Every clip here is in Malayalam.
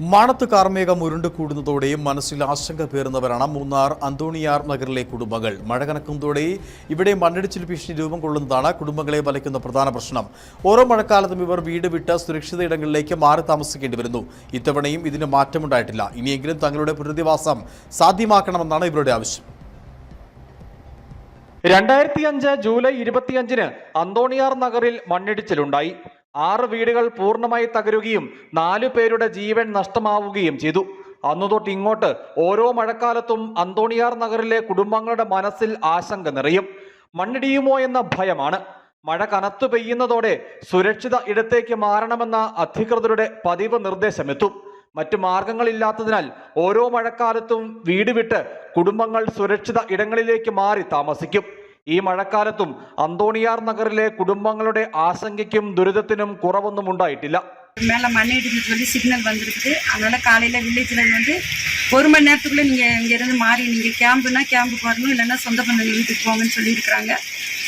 മാണത്ത് കാർമേഘം ഉരുണ്ടുകൂടുന്നതോടെ മനസ്സിൽ ആശങ്ക പേറുന്നവരാണ് മൂന്നാർ അന്തോണിയാർ നഗറിലെ കുടുംബങ്ങൾ. മഴ കനക്കുന്നതോടെ ഇവിടെ മണ്ണിടിച്ചിൽ ഭീഷണി രൂപം കൊള്ളുന്നതാണ് കുടുംബങ്ങളെ വലയ്ക്കുന്ന പ്രധാന പ്രശ്നം. ഓരോ മഴക്കാലത്തും ഇവർ വീട് വിട്ട് സുരക്ഷിത ഇടങ്ങളിലേക്ക് മാറി താമസിക്കേണ്ടി വരുന്നു. ഇത്തവണയും ഇതിന് മാറ്റമുണ്ടായിട്ടില്ല. ഇനിയെങ്കിലും തങ്ങളുടെ പുനരധിവാസം സാധ്യമാക്കണമെന്നാണ് ഇവരുടെ ആവശ്യം. രണ്ടായിരത്തി അഞ്ച് ജൂലൈ ഇരുപത്തിയഞ്ചിന് അന്തോണിയാർ നഗറിൽ മണ്ണിടിച്ചിലുണ്ടായി. ആറ് വീടുകൾ പൂർണമായി തകരുകയും നാലു പേരുടെ ജീവൻ നഷ്ടമാവുകയും ചെയ്തു. അന്നു തൊട്ട് ഇങ്ങോട്ട് ഓരോ മഴക്കാലത്തും അന്തോണിയാർ നഗറിലെ കുടുംബങ്ങളുടെ മനസ്സിൽ ആശങ്ക നിറയും. മണ്ണിടിയുമോ എന്ന ഭയമാണ്. മഴ കനത്തു പെയ്യുന്നതോടെ സുരക്ഷിത ഇടത്തേക്ക് മാറണമെന്ന അധികൃതരുടെ പതിവ് നിർദ്ദേശമെത്തും. മറ്റു മാർഗങ്ങളില്ലാത്തതിനാൽ ഓരോ മഴക്കാലത്തും വീട് വിട്ട് കുടുംബങ്ങൾ സുരക്ഷിത ഇടങ്ങളിലേക്ക് മാറി താമസിക്കും. ഈ മഴക്കാലത്തും അന്തോണിയാർ നഗറിലെ കുടുംബങ്ങളുടെ ആശങ്കയ്ക്കും ദുരിതത്തിനും കുറവൊന്നും ഉണ്ടായിട്ടില്ല மேலே மண்ணிடின்னு சொல்லி சிக்னல் வந்திருக்குது அதனால காலையில் வில்லேஜில் வந்து ஒரு மணி நேரத்துக்குள்ளே நீங்கள் இங்கேருந்து மாறி நீங்கள் கேம்புனா கேம்புக்கு வரணும் இல்லைன்னா சொந்த பந்தங்க வீட்டுக்கு போங்கன்னு சொல்லியிருக்கிறாங்க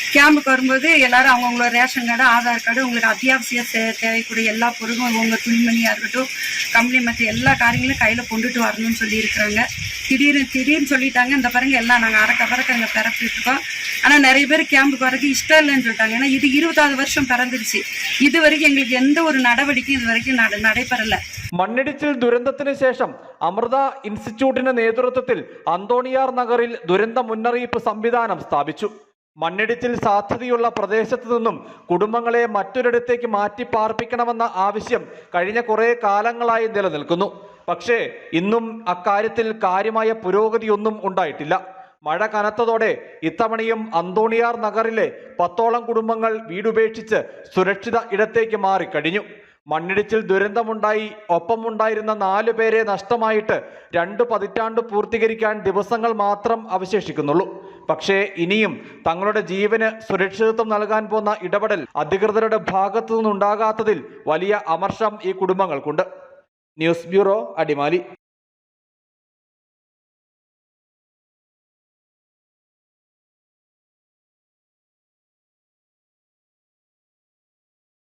கேம்புக்கு வரும்போது எல்லாரும் அவங்கவுங்களோட ரேஷன் கார்டு ஆதார் கார்டு உங்களுக்கு அத்தியாவசிய தே- தேவைக்கூடிய எல்லா பொருளும் உங்கள் துணிமணியாக இருக்கட்டும் கம்பெனி மற்ற எல்லா காரியங்களும் கையில் கொண்டுட்டு வரணும்னு சொல்லியிருக்கிறாங்க திடீர்னு திடீர்னு சொல்லிட்டாங்க இந்த பாருங்க எல்லாம் நாங்கள் அறக்க பறக்க அங்கே பிறப்பிட்டு இருக்கோம் ஆனால் நிறைய பேர் கேம்புக்கு வரதுக்கு இஷ்டம் இல்லைன்னு சொல்லிட்டாங்க ஏன்னா இது இருபதாவது வருஷம் பிறந்துருச்சு இது வரைக்கும் எங்களுக்கு எந்த ஒரு நடவடிக்கையும் இது வரைக்கும் நட நடைபெறலை മണ്ണിടിച്ചിൽ ദുരന്തത്തിന് ശേഷം അമൃത ഇൻസ്റ്റിറ്റ്യൂട്ടിന്റെ നേതൃത്വത്തിൽ അന്തോണിയാർ നഗറിൽ ദുരന്ത മുന്നറിയിപ്പ് സംവിധാനം സ്ഥാപിച്ചു മണ്ണിടിച്ചിൽ സാധ്യതയുള്ള പ്രദേശത്തു നിന്നും കുടുംബങ്ങളെ മറ്റൊരിടത്തേക്ക് മാറ്റി പാർപ്പിക്കണമെന്ന ആവശ്യം കഴിഞ്ഞ കുറേ കാലങ്ങളായി നിലനിൽക്കുന്നു പക്ഷേ ഇന്നും അക്കാര്യത്തിൽ കാര്യമായ പുരോഗതിയൊന്നും ഉണ്ടായിട്ടില്ല മഴ കനത്തതോടെ ഇത്തവണയും അന്തോണിയാർ നഗറിലെ പത്തോളം കുടുംബങ്ങൾ വീടുപേക്ഷിച്ച് സുരക്ഷിത ഇടത്തേക്ക് മാറിക്കഴിഞ്ഞു മണ്ണിടിച്ചിൽ ദുരന്തമുണ്ടായി ഒപ്പമുണ്ടായിരുന്ന നാലു പേരെ നഷ്ടമായിട്ട് രണ്ട് പതിറ്റാണ്ട് പൂർത്തീകരിക്കാൻ ദിവസങ്ങൾ മാത്രം അവശേഷിക്കുന്നുള്ളൂ. പക്ഷേ ഇനിയും തങ്ങളുടെ ജീവന് സുരക്ഷിതത്വം നൽകാൻ പോന്ന ഇടപെടൽ അധികൃതരുടെ ഭാഗത്തു നിന്നുണ്ടാകാത്തതിൽ വലിയ അമർഷം ഈ കുടുംബങ്ങൾക്കുണ്ട്. News bureau Adimali.